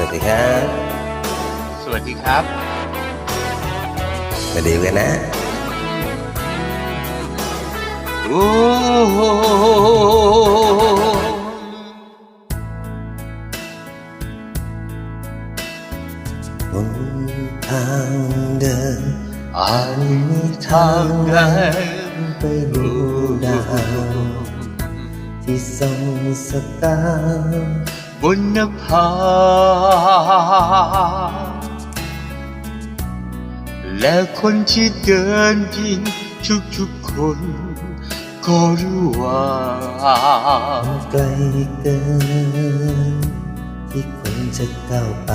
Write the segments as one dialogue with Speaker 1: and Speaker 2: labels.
Speaker 1: วัสดีครับ
Speaker 2: สวัสดีครับ
Speaker 1: มาดีกันนะ
Speaker 2: โอ้โห
Speaker 1: บนทางเดิน
Speaker 2: อาจมีทางไง
Speaker 1: ไปดูดาวที่ส่องสตาร์
Speaker 2: บนนภา และคนที่เดินดินทุกๆคน ก็รู้ว่า
Speaker 1: ไกลเกิน ที่คนจะก้าวไป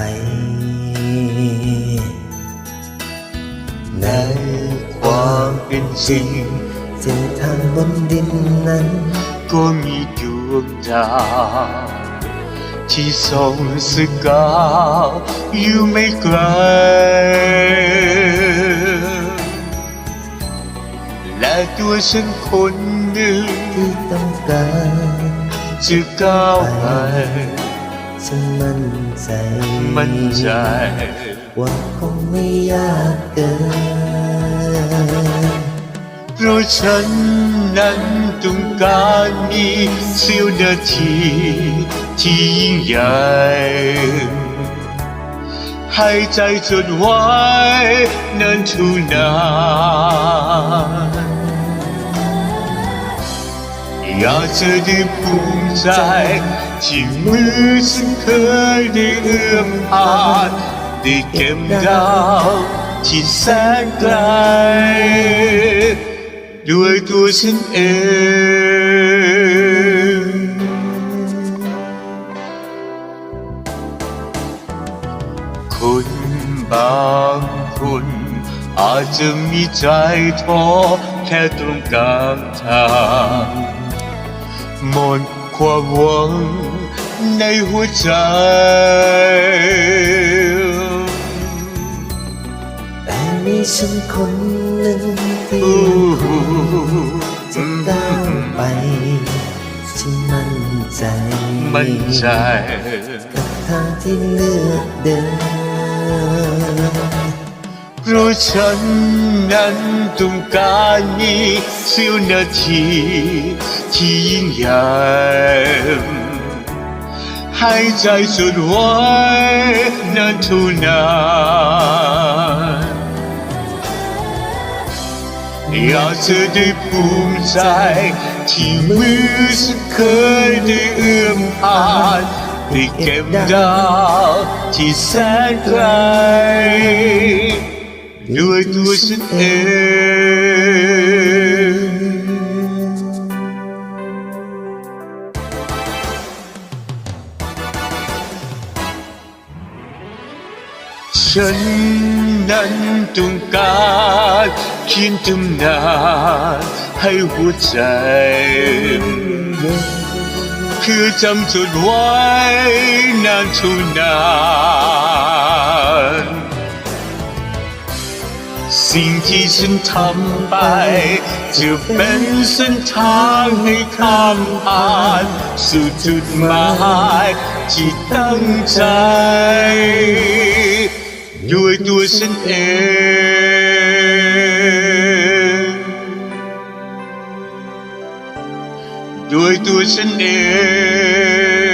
Speaker 1: ใน
Speaker 2: ความเป็นจริง
Speaker 1: เส้นทางบนดินนั้น
Speaker 2: ก็มีดวงดาว ที่ส่องสกาวอยู่ไม่ไกล และตัวฉันคนหนึ่ง
Speaker 1: ที่ต้องการ
Speaker 2: จะก้าวไป
Speaker 1: ฉันมั่นใจ
Speaker 2: มั่นใจ
Speaker 1: ว่าคงไม่ยากเกิน
Speaker 2: เพราะฉันนั้นต้องการมีเสี้ยวนาที ที่ยิ่งใหญ่ให้ใจจดไว้นั้นทุนานอยากจะได้ภูมิใจ ที่มือฉันเคยได้เอื้อมผ่านได้เก็บดาวที่แสนไกล ด้วยตัวฉันเองคนบางคนอาจจะมีใจท้อแค่ตรงกลางทางหมดความหวังในหัวใจ
Speaker 1: มีฉันคนหนึ่งที่
Speaker 2: อู้หู
Speaker 1: จะก้าวไปฉันมั่นใจ
Speaker 2: มั่นใจ
Speaker 1: กับทางที่เลือกเดิน
Speaker 2: เพราะฉันนั้นต้องการมีเสี้ยวนาทีที่ยิ่งใหญ่ให้ใจสุดไว้นานทุกนาน อยากจะได้ภูมิใจ ที่มือฉันเคยได้เอื้อมผ่านได้เก็บดาวที่แสนไกลด้วยตัวฉันเองฉันนั้นต้องการ เขียนตำนานให้หัวใจเพื่อจำจดไว้นานทุกนานสิ่งที่ฉันทำไป จะเป็นเส้นทางให้ข้ามผ่านสู่จุดหมายที่ตั้งใจ ด้วยตัวฉันเอง ด้วยตัวฉันเอง